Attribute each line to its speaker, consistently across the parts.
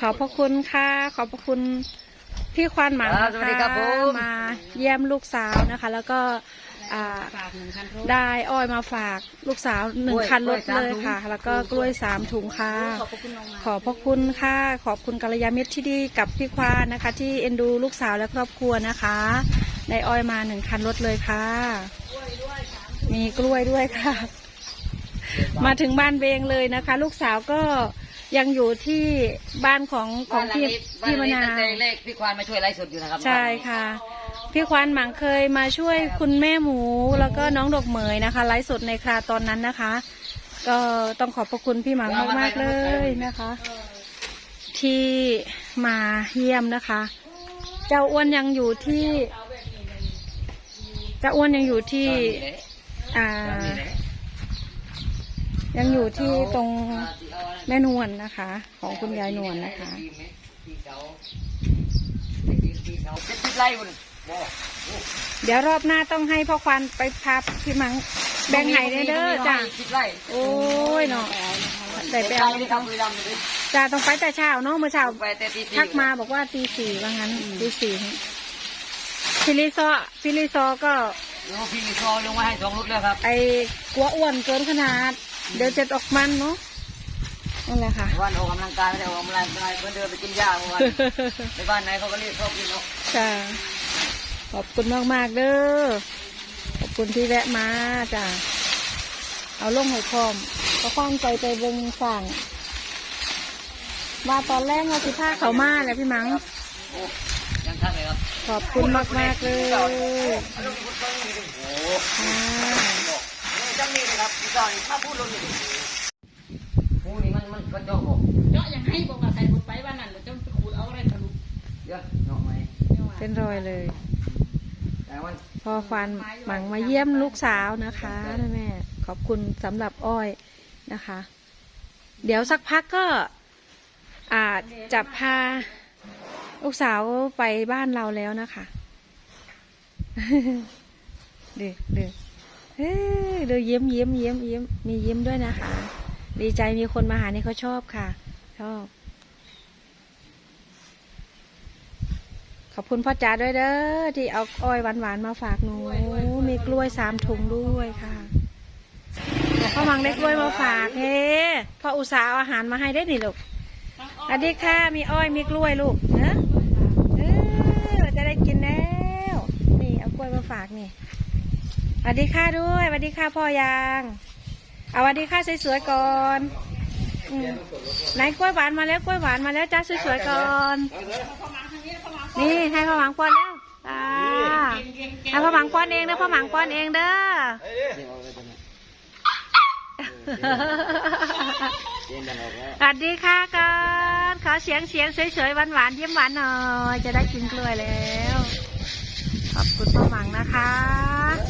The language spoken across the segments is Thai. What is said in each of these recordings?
Speaker 1: ขอบพระคุณค่ะ ขอบพระคุณพี่ควานหมัง
Speaker 2: ครับ
Speaker 1: นะ
Speaker 2: สวัสดี
Speaker 1: คะ
Speaker 2: ครับผม
Speaker 1: มาเยี่ยมลูกสาวนะคะ แล้วก็อ่า
Speaker 3: ฝากหนึ่งคันรถ
Speaker 1: ได้อ้อยมาฝากลูกสาวหนึ่ง
Speaker 2: กล้วย
Speaker 1: คันรถ
Speaker 2: กล้วย
Speaker 1: เลย
Speaker 2: สามถุง
Speaker 1: ค่ะ แล้วก็กล้วยสามถุงค่ะ
Speaker 3: ขอบพระคุณน้องมา
Speaker 1: ขอบพระคุณค่ะ ขอบคุณกัลยาณมิตรที่ดีกับพี่ควานนะคะ ที่เอ็นดูลูกสาวและครอบครัวนะคะ ได้อ้อยมาหนึ่งคันรถเลยค่ะ มีกล้วยด้วยค่ะ มาถึงบ้านเบงเลยนะคะ ลูกสาวก็ ยังอยู่ที่บ้านของของพี่
Speaker 2: บ้
Speaker 1: พี่
Speaker 2: ห
Speaker 1: มะ
Speaker 2: ลัง
Speaker 1: นาว
Speaker 2: ตั้งแต่เลขพี่ควานมาช่วยไลฟ์สดอยู่นะครับ
Speaker 1: ใช่ค่ะ พี่ควานหมังเคยมาช่วยคุณแม่หมู แล้วก็น้องดอกเหมยนะคะไลฟ์สดในคราตอนนั้นนะคะ ก็ต้องขอบพระคุณพี่หมังมากๆเลยนะคะ ที่มาเยี่ยมนะคะ เจ้าอ้วนยังอยู่ที่เจ้าอ้วนยังอยู่ที่อ่า ยังอยู่ที่ตรงแม่นวลนะคะ ของคุณยายนวลนะคะ
Speaker 2: เจ็ดสิบไร่บุญ
Speaker 1: เดี๋ยวรอบหน้าต้องให้พ่อควันไปพาพี่มังแบ่งไห้เด้อเด้อจ้า
Speaker 2: สิบไร่
Speaker 1: โอ้ยเนาะได้ไป
Speaker 2: ไป
Speaker 1: เอา
Speaker 2: เลยครับบุรีรัมย์เลย
Speaker 1: จ้าต้องไปแต่เช้าเนาะเมื่อเช้า
Speaker 2: ไปแต่ตีสี่
Speaker 1: ทักมาบอกว่าตีสี่ว่างั้นตีสี่พี่ลิซอพี่ลิซอก็
Speaker 2: โอ้พี่มีซอลงมาให้สองลูกแล้วครับ
Speaker 1: ไอ้กลัวอ้วนเกินขนาด เดี๋ยวจะตกมันเนาะนั่นแหละค่ะ
Speaker 2: วันออกกำลังกายไม่ได้ออกกำลังกายเพื่อเดินไปกินหญ้าเมื่อวานในบ้านไหนเขาก็เรียกชอบกินเนาะ
Speaker 1: จ้าขอบคุณมากมากๆเด้อขอบคุณที่แวะมาจ้าเอาลงให้พร้อมก็ความใจไปเบิ่งสั่งว่าตอนแรกเราสิพาเขามาแหละพี่มัง
Speaker 2: โอ้ยังทักเลยครับ
Speaker 1: ขอบคุณมากมากๆเลย
Speaker 2: โอ้
Speaker 1: ค่ะ
Speaker 2: จั งนี่เลยครับพี่จอยถ้าพูดลงนี่พูนี่มันมันก็จอกบอก
Speaker 3: เจาะอย่างให้บอกว่าใส่บุญไปบ้านนั้นเราจะไปขูดเอาอะไรทะลุ
Speaker 2: เยอะหน่อไม้
Speaker 1: เป็นรอยเลย
Speaker 2: แต่มัน
Speaker 1: พอควันหมังมาเยี่ยมลูกสาวนะคะนะแม่ขอบคุณสำหรับอ้อยนะคะ เดี๋ยวสักพักก็อาจจะพาลูกสาวไปบ้านเราแล้วนะคะ เดือเดือ เฮ้ยเดือเยี่ยมเยี่ยมเยี่ยมเยี่ยมมียิ้มด้วยนะคะ ดีใจมีคนมาหานี่เขาชอบค่ะ ชอบ ขอบคุณพ่อจ๋าด้วยเด้อที่เอาอ้อยหวานๆมาฝากหนู มีกล้วยสามถุงด้วยค่ะพ่อมังได้กล้วยมาฝากเฮ้พ่ออุตส่าห์เอาอาหารมาให้ได้นี่ลูกสวัสดีค่ะ มีอ้อยมีกล้วยลูกเนอะเออจะได้กินแล้ว นี่เอากล้วยมาฝากนี่ วัสดีค่ะด้วยสวัสดีค่ะพ่อยาง เอาสวัสดีค่ะสวยๆก่อนอืมไหนกล้วยหวานมาแล้วกล้วยหวานมาแล้วจ้าสวยๆก่อน นี่ให้พ่อหมังป้อนแล้วตาให้พ่อหมังป้อนเองนะพ่อหมังป้อนเองเด้อ สวัสดีค่ะกันขอเสียงเสียงสวยๆหวานๆยิ้มหวานหน่อย จะได้กินกล้วยแล้ว ขอบคุณพ่อหมังนะคะ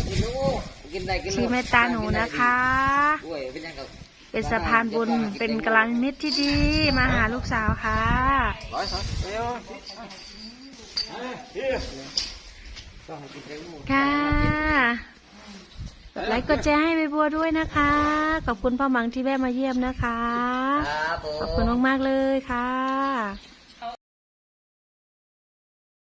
Speaker 2: กินลูกกินได้กินลูก
Speaker 1: ที่เมตตาหนูนะคะ
Speaker 2: กล้วยเป็นยังไง
Speaker 1: เป็นสะพานบุญเป็นกำลังมิตรที่ดีมาหาลูกสาวค่ะ
Speaker 2: ร้อยสองเร็วต้องให้กินเร็ว
Speaker 1: ค่ะกดไลค์กดแชร์ให้ใบบัวด้วยนะคะ ขอบคุณพ่อหมังที่แวะมาเยี่ยมนะคะ
Speaker 2: ครับผม
Speaker 1: ขอบคุณมากๆเลยค่ะ